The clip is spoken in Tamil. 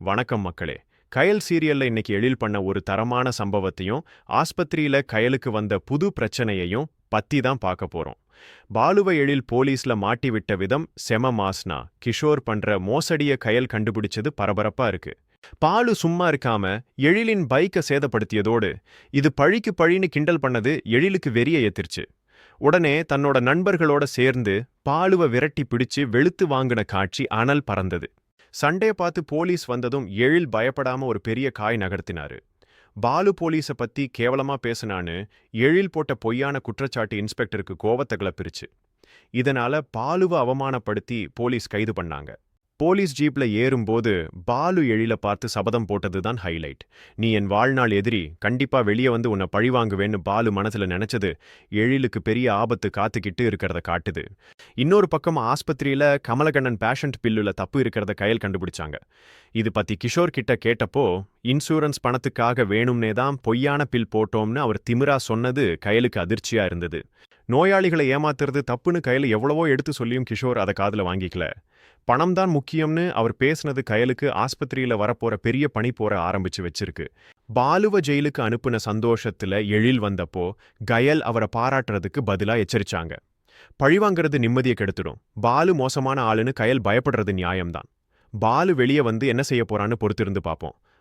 வணக்கம் மக்களே. கயல் சீரியல்ல இன்னைக்கு எழில் பண்ண ஒரு தரமான சம்பவத்தையும் ஆஸ்பத்திரியில கயலுக்கு வந்த புது பிரச்சனையையும் பத்தி தான் பார்க்க போறோம். பாலுவ எழில் போலீஸ்ல மாட்டி விட்ட விதம் செம மாஸ்னா கிஷோர் பண்ற மோசடிய கயல் கண்டுபிடிச்சது பரபரப்பா இருக்கு. பாலு சும்மா இருக்காம எழிலின் பைக்கை சேதப்படுத்தியதோடு இது பழிக்கு பழின்னு கிண்டல் பண்ணது எழிலுக்கு வெறிய ஏத்திருச்சு. உடனே தன்னோட நண்பர்களோட சேர்ந்து பாலுவ விரட்டி பிடிச்சு வெளுத்து வாங்கின காட்சி அனல் பறந்தது. சண்டே பார்த்து போலீஸ் வந்ததும் எழில் பயப்படாம ஒரு பெரிய காய் நகர்த்தினாரு. பாலு போலீஸை பத்தி கேவலமா பேசினான்னு எழில் போட்ட பொய்யான குற்றச்சாட்டு இன்ஸ்பெக்டருக்கு கோவத்தை கிளப்பிருச்சு. இதனால பாலுவை அவமானப்படுத்தி போலீஸ் கைது பண்ணாங்க. போலீஸ் ஜீப்ல ஏறும்போது பாலு எழில பார்த்து சபதம் போட்டதுதான் ஹைலைட். நீ என் வாழ்நாள் எதிரி கண்டிப்பா வெளியே வந்து உன்னை பழிவாங்குவேன்னு பாலு மனசுல நினைச்சது எழிலுக்கு பெரிய ஆபத்து காத்துக்கிட்டு இருக்கிறத காட்டுது. இன்னொரு பக்கம் ஆஸ்பத்திரியில கமலகண்ணன் பேஷண்ட் பில்லுல தப்பு இருக்கிறத கையில் கண்டுபிடிச்சாங்க. இது பத்தி கிஷோர் கிட்ட கேட்டப்போ இன்சூரன்ஸ் பணத்துக்காக வேணும்னே தான் பொய்யான பில் போட்டோம்னு அவர் திமிரா சொன்னது கையலுக்கு அதிர்ச்சியா இருந்தது. நோயாளிகளை ஏமாத்துறது தப்புன்னு கையில் எவ்வளவோ எடுத்து சொல்லியும் கிஷோர் அதை காதுல வாங்கிக்கல. பணம் தான் முக்கியம்னு அவர் பேசுனது கயலுக்கு ஆஸ்பத்திரியில் வரப்போற பெரிய பணி போற ஆரம்பிச்சு வச்சிருக்கு. பாலுவ ஜெயிலுக்கு அனுப்புன சந்தோஷத்துல எழில் வந்தப்போ கயல் அவரை பாராட்டுறதுக்கு பதிலா எச்சரிச்சாங்க. பழிவாங்கிறது நிம்மதியை கெடுத்துடும். பாலு மோசமான ஆளுன்னு கயல் பயப்படுறது நியாயம்தான். பாலு வெளியே வந்து என்ன செய்ய போறான்னு பொறுத்திருந்து பார்ப்போம்